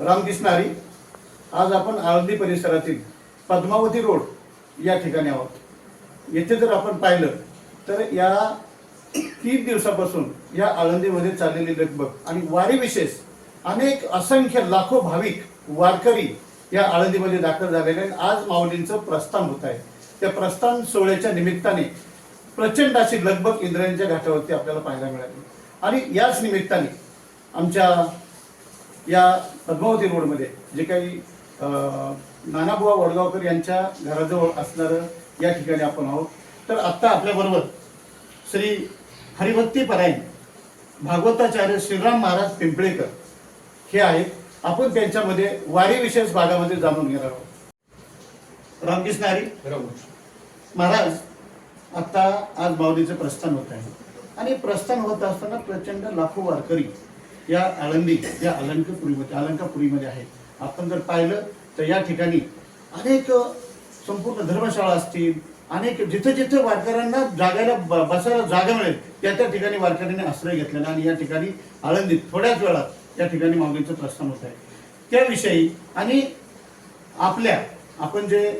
राम दिसणारी. आज आपण आळंदी परिसरातील पद्मावती रोड या ठिकाणी आहोत. येथे जर आपण पाहिलं तर या तीन दिवसापासून या आळंदीमध्ये चाललेली लगबग आणि वारी विशेष अनेक असंख्य लाखो भाविक वारकरी या आळंदीमध्ये दाखल झालेले आहेत. आज माऊलींचं प्रस्थान होत आहे. त्या प्रस्थान सोहळ्याच्या निमित्ताने प्रचंड अशी लगबग इंद्रायणीच्या घाटावरती आपल्याला पाहायला मिळाली. आणि याच निमित्ताने आमच्या या पद्मावती रोडमध्ये जे काही नानाबुवा वडगावकर यांच्या घराजवळ असणारं या ठिकाणी आपण आहोत. तर आत्ता आपल्याबरोबर श्री हरिभक्ती परायण भागवताचार्य श्रीराम महाराज पिंपळेकर हे आहेत. आपण त्यांच्यामध्ये वारी विशेष भागामध्ये जाणून घेणार आहोत. रामकृष्ण हरी महाराज आत्ता आज माऊलीचं प्रस्थान होत आहे. आणि प्रस्थान होत असताना प्रचंड लाखो वारकरी या आळंदी या अलंकपुरीमध्ये अलंकापुरीमध्ये आहेत. आपण जर पाहिलं तर या ठिकाणी अनेक संपूर्ण धर्मशाळा असतील अनेक जिथं जिथं वारकऱ्यांना जागायला ब- बसायला जागा मिळेल त्या त्या ठिकाणी वारकऱ्यांनी आश्रय घेतलेला आणि या ठिकाणी आळंदीत थोड्याच वेळात या ठिकाणी मागणीचं प्रस्थान होत आहे. त्याविषयी आणि आपल्या आपण जे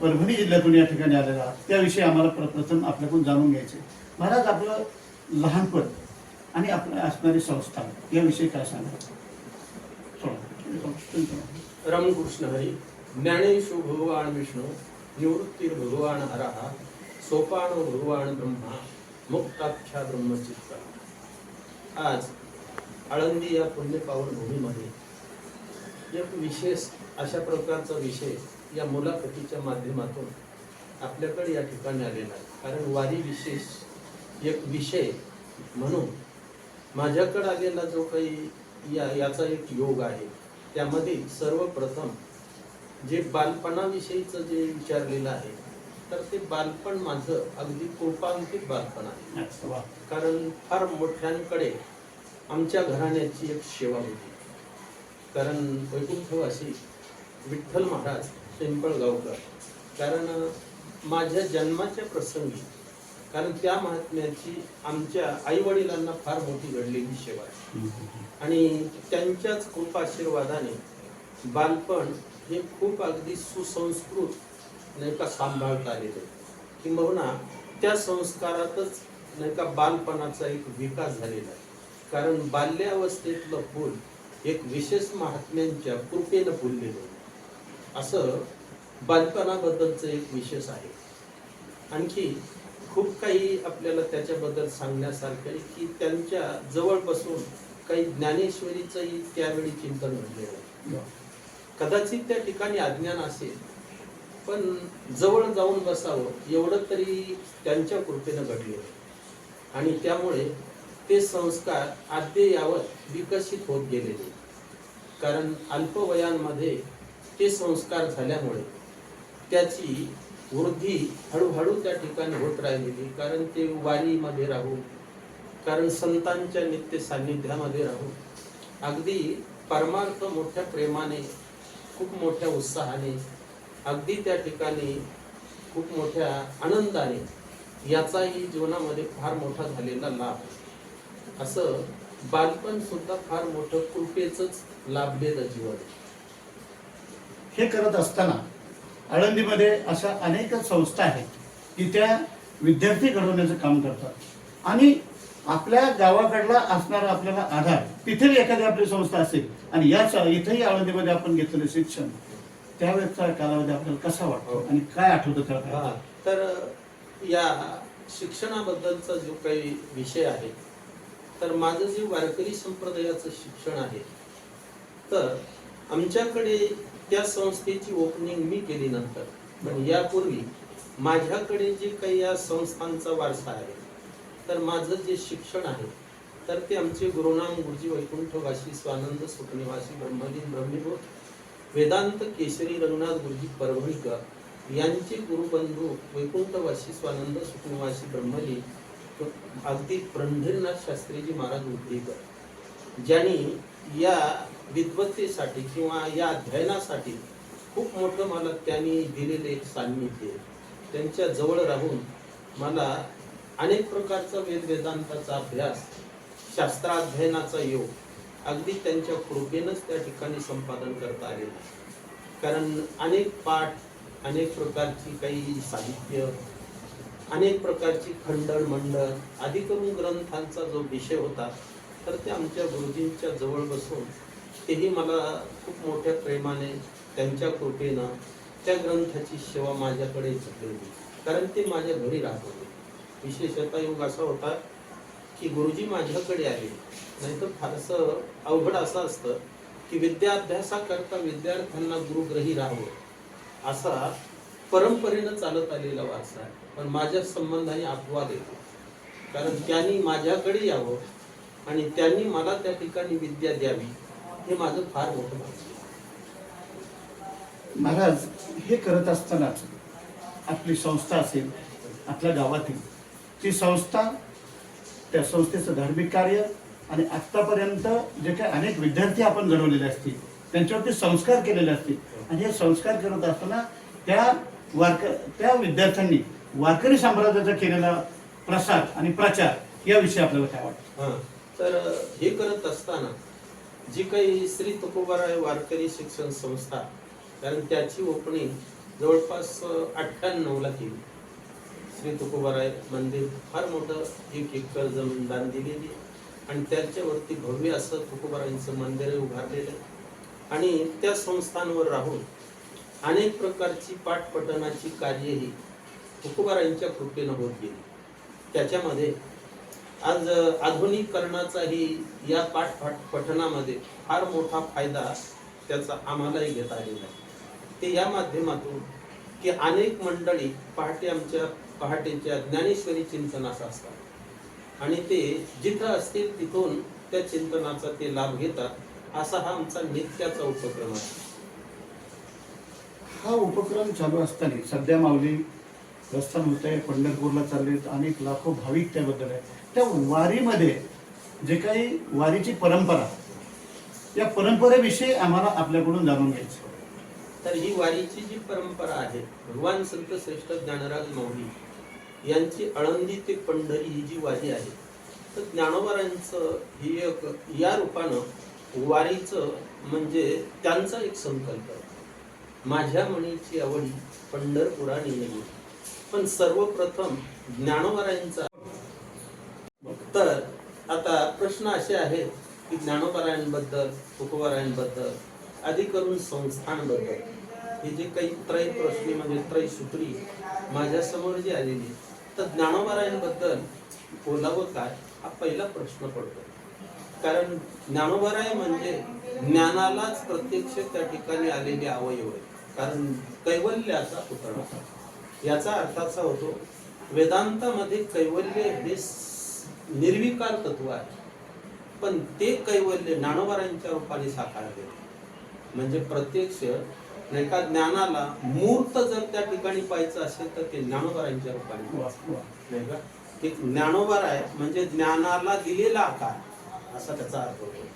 परभणी जिल्ह्यातून या ठिकाणी आलेला आहात, त्याविषयी आम्हाला प्रथम आपल्याकडून जाणून घ्यायचे महाराज आपलं लहानपण आणि आपल्या असणारी संस्था. याविषयी काय सांगा? रामकृष्ण हरी ज्ञानेशु भगवान विष्णू निवृत्तीर भगवान हरा सोपान भगवान ब्रह्मा मुक्ताख्या ब्रह्मचित्त। आज आळंदी या पुण्यपावन भूमीमध्ये एक विशेष अशा प्रकारचा विषय या मुलाखतीच्या माध्यमातून आपल्याकडे या ठिकाणी आलेला आहे. कारण वारी विशेष एक विषय म्हणून माझ्याकडे आलेला जो काही या याचा एक योग आहे त्यामध्ये सर्वप्रथम जे बालपणाविषयीचं जे विचारलेलं आहे तर ते बालपण माझं अगदी कोपांकित बालपण आहे. कारण फार मोठ्यांकडे आमच्या घराण्याची एक सेवा होती कारण वैकुंठवासी विठ्ठल महाराज पिंपळगावकर कारण माझ्या जन्माच्या प्रसंगी कारण त्या महात्म्याची आमच्या आई वडिलांना फार मोठी घडलेली सेवा आहे. आणि त्यांच्याच कृपाशीर्वादाने बालपण हे खूप अगदी सुसंस्कृत नाही का सांभाळता आलेलं आहे किंबहुना त्या संस्कारातच नाही का बालपणाचा एक विकास झालेला आहे. कारण बाल्यावस्थेतलं फुल एक विशेष महात्म्यांच्या कृपेनं फुललेलं आहे. असं बालपणाबद्दलचं एक विशेष आहे. आणखी खूप काही आपल्याला त्याच्याबद्दल सांगण्यासारखं आहे की त्यांच्या जवळ बसून काही ज्ञानेश्वरीचंही त्यावेळी चिंतन घडलेलं कदाचित त्या ठिकाणी अज्ञान असेल पण जवळ जाऊन बसावं एवढं तरी त्यांच्या कृपेनं घडलेलं आहे. आणि त्यामुळे ते संस्कार अद्ययावत विकसित होत गेलेले कारण अल्पवयांमध्ये ते संस्कार झाल्यामुळे त्याची वृद्धी हळूहळू त्या ठिकाणी होत राहिलेली कारण ते वारीमध्ये राहून कारण संतांच्या नित्य सान्निध्यामध्ये राहून अगदी परमार्थ मोठ्या प्रेमाने खूप मोठ्या उत्साहाने अगदी त्या ठिकाणी खूप मोठ्या आनंदाने याचाही जीवनामध्ये फार मोठा झालेला लाभ आहे. असं बालपण सुद्धा फार मोठं कृपेच लाभलेलं जीवन हे करत असताना आळंदीमध्ये अशा अनेक संस्था आहेत की त्या विद्यार्थी घडवण्याचं काम करतात. आणि आपल्या गावाकडला असणारा आपल्याला आधार तिथे एखादी आपली संस्था असेल आणि याच इथेही आळंदीमध्ये आपण घेतलेलं शिक्षण त्यावेळेचा कालावधी आपल्याला कसा वाटतो आणि काय आठवतं हा, त्याला तर या शिक्षणाबद्दलचा जो काही विषय आहे तर माझं जे वारकरी संप्रदायाचं शिक्षण आहे तर आमच्याकडे त्या संस्थेची ओपनिंग मी केली नंतर. पण यापूर्वी माझ्याकडे जे काही या संस्थांचा वारसा आहे तर माझं जे शिक्षण आहे तर ते आमचे गुरुनाम गुरुजी वैकुंठवासी स्वानंद सुखनिवासी ब्रह्मलीन ब्रह्मीभूत वेदांत केशरी रंगनाथ गुरुजी परभणीकर यांचे गुरुबंधू वैकुंठवासी स्वानंद सुखनिवासी ब्रह्मली अगदी पंढरीनाथ शास्त्रीजी महाराज उदगीकर ज्यांनी या विद्वत्तेसाठी किंवा या अध्ययनासाठी खूप मोठं मला त्यांनी दिलेले एक सान्निध्य आहे. त्यांच्या जवळ राहून मला अनेक प्रकारचा वेद वेदांताचा अभ्यास शास्त्राध्ययनाचा योग अगदी त्यांच्या कृपेनंच त्या ठिकाणी संपादन करता आलेलं कारण अनेक पाठ अनेक प्रकारची काही साहित्य अनेक प्रकारची खंडण मंडळ आदी करून ग्रंथांचा जो विषय होता तर ते आमच्या गुरुजींच्या जवळ बसून तेही मला खूप मोठ्या प्रेमाने त्यांच्या कृपेनं त्या ग्रंथाची सेवा माझ्याकडे झुकलेली कारण ते माझ्या घरी राहत होते. विशेषतः योग असा होता की गुरुजी माझ्याकडे आले. नाहीतर फारसं अवघड असं असतं की विद्याभ्यासाकरता विद्यार्थ्यांना गुरुग्रही राहावं. असा परंपरेनं चालत आलेला वारसा आहे. पण माझ्या संबंधाने अपवाद येतो. कारण त्यांनी माझ्याकडे यावं आणि त्यांनी मला त्या ठिकाणी विद्या द्यावी. हे माझं फार मोठं. महाराज हे करत असतानाच आपली संस्था असेल आपल्या गावातील ती संस्था त्या संस्थेचं धार्मिक कार्य आणि आत्तापर्यंत जे काही अनेक विद्यार्थी आपण घडवलेले असतील त्यांच्यावरती संस्कार केलेले असतील आणि हे संस्कार करत असताना त्या वारक त्या विद्यार्थ्यांनी वारकरी साम्राज्याचा केलेला प्रसार आणि प्रचार याविषयी आपल्याला काय वाटतं हा तर हे करत असताना जी काही श्री तुकोबाराय वारकरी शिक्षण संस्था कारण त्याची ओपनिंग जवळपास अठ्ठ्याण्णवला केली. श्री तुकोबाराय मंदिर फार मोठं एक एकर जमीन दान दिलेली आणि त्याच्यावरती भव्य असं तुकोबारायांचं मंदिर उभारलेलं आहे. आणि त्या संस्थांवर राहून अनेक प्रकारची पाठपठणाची कार्यही तुकोबारायांच्या कृपेनं होत गेली. त्याच्यामध्ये आज आधुनिकरणाचाही या पाठ पठणामध्ये फार मोठा फायदा त्याचा आम्हालाही घेता आलेला आहे. ते या माध्यमातून की अनेक मंडळी पहाटे आमच्या पहाटेच्या ज्ञानेश्वरी चिंतनास असतात. आणि ते जिथं असतील तिथून त्या चिंतनाचा ते लाभ घेतात असा हा आमचा नित्याचा उपक्रम आहे. हा उपक्रम चालू असताना सध्या माऊली प्रस्थान होत आहे पंढरपूरला आहेत अनेक लाखो भाविक त्याबद्दल आहेत. त्या वारीमध्ये जे काही वारीची परंपरा या परंपरेविषयी आम्हाला आपल्याकडून जाणून घ्यायचं. तर ही वारीची जी परंपरा आहे भगवान संत श्रेष्ठ ज्ञानराज माऊली यांची आळंदी ते पंढरी ही जी वारी आहे तर ज्ञानोबारांचं ही एक या रूपानं वारीचं म्हणजे त्यांचा एक संकल्प. माझ्या मनीची आवडी पंढरपुराणी नेली पण सर्वप्रथम ज्ञानोबारांचा तर आता प्रश्न असे आहेत की ज्ञानोपरायणबद्दल तुकोबारायांबद्दल अधिक करून संस्थांबद्दल हे जे काही त्रय प्रश्नी म्हणजे त्रयसूत्री माझ्या माझ्यासमोर जी आलेली तर ज्ञानोपरायणबद्दल बोलावं काय हा पहिला प्रश्न पडतो. कारण ज्ञानोपराय म्हणजे ज्ञानालाच प्रत्यक्ष त्या ठिकाणी आलेले अवयव आहे कारण कैवल्याचा पुतळा. याचा अर्थ असा होतो वेदांतामध्ये कैवल्य हे निर्विकार तत्व आहे. पण ते कैवल्य ज्ञानोबारांच्या रूपाने साकारले म्हणजे प्रत्यक्ष नाही का ज्ञानाला मूर्त जर त्या ठिकाणी पाहायचं असेल तर ते ज्ञानोबारांच्या रूपाने नाही का? एक ज्ञानोबार आहे म्हणजे ज्ञानाला दिलेला आकार असा त्याचा अर्थ होतो.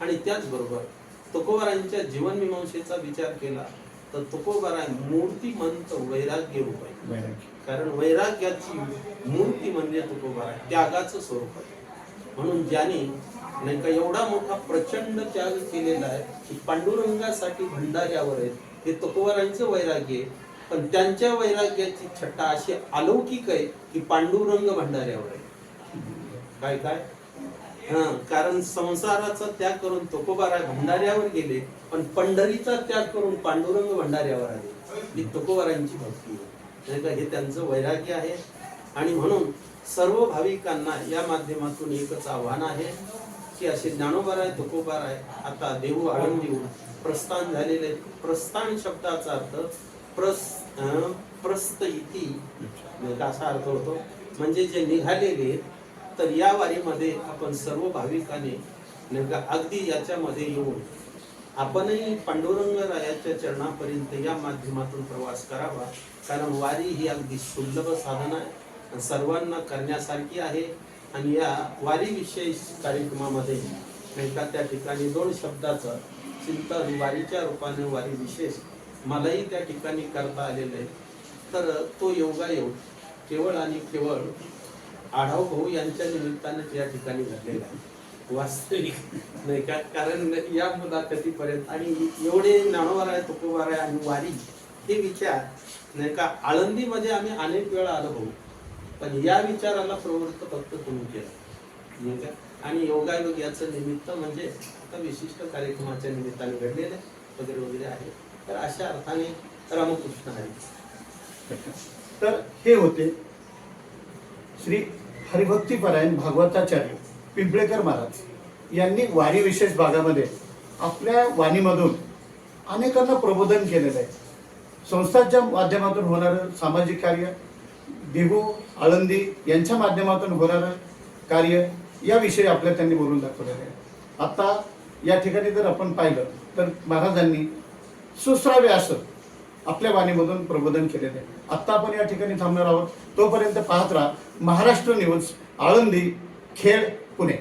आणि त्याचबरोबर तुकोबारांच्या जीवनमीमांसेचा विचार केला तर तुकोबारा मूर्तिमंत वैराग्य रूप आहे वैराग्य. कारण वैराग्याची मूर्ती म्हणजे तुकोबा आहे त्यागाचं स्वरूप आहे. म्हणून ज्याने नाही का एवढा मोठा प्रचंड त्याग केलेला आहे की पांडुरंगासाठी भंडाऱ्यावर आहेत हे तुकोबारांचं वैराग्य आहे. पण त्यांच्या वैराग्याची छट्टा अशी अलौकिक आहे की पांडुरंग भंडाऱ्यावर आहे काय काय? कारण संसाराचा त्याग करून तुकोबारा भंडाऱ्यावर गेले पण पंढरीचा त्याग करून पांडुरंग भंडाऱ्यावर आले. ही तुकोबारांची भक्ती आहे. नाही का? हे त्यांचं वैराग्य आहे. आणि म्हणून सर्व भाविकांना या माध्यमातून एकच आव्हान आहे की असे ज्ञानोबाराय तुकोबाराय आता देऊ आळंदीहून प्रस्थान झालेले प्रस्थान शब्दाचा अर्थ प्रस प्रस्त इति. असा अर्थ होतो. म्हणजे जे निघालेले आहेत, तर या वारीमध्ये आपण सर्व भाविकांनी नेमका अगदी याच्यामध्ये येऊन आपणही पांडुरंग रायाच्या चरणापर्यंत या माध्यमातून प्रवास करावा. कारण वारी ही अगदी सुलभ साधन आहे सर्वांना करण्यासारखी आहे. आणि या वारीविषयी कार्यक्रमामध्ये नाही का त्या ठिकाणी दोन शब्दाचं चिंतन वारीच्या रूपाने वारी विशेष मलाही त्या ठिकाणी करता आलेलं आहे. तर तो योगायोग केवळ आणि केवळ आढाव भाऊ यांच्या निमित्ताने या ठिकाणी घडलेला आहे. वास्तविक नाही का? कारण या मुलाखतीपर्यंत आणि एवढे नाणोवार आहे तुकोबार आहे आणि वारी हे विचार नाही का? आळंदीमध्ये आम्ही अनेक वेळा आलो भाऊ. पण या विचाराला प्रवृत्त फक्त तुम्ही केलं नाही का? आणि योगायोग याचं निमित्त म्हणजे आता विशिष्ट कार्यक्रमाच्या निमित्ताने घडलेलं आहे, वगैरे वगैरे आहे. तर अशा अर्थाने रामकृष्ण हरी. तर हे होते श्री हरिभक्तीपरायण भागवताचार्य पिंपळेकर महाराज यांनी वाणी विशेष भागामध्ये आपल्या वाणीमधून अनेकांना प्रबोधन केलेलं आहे. संस्थांच्या माध्यमातून होणारं सामाजिक कार्य देहू आळंदी यांच्या माध्यमातून होणारं कार्य याविषयी आपल्या त्यांनी बोलून दाखवलेलं आहे. आता या ठिकाणी जर आपण पाहिलं तर महाराजांनी सुश्राव्य असं आपल्या वाणीमधून प्रबोधन केलेलं आहे. आत्ता आपण या ठिकाणी थांबणार आहोत. तोपर्यंत पाहत राहा महाराष्ट्र न्यूज आळंदी खेड पुणे.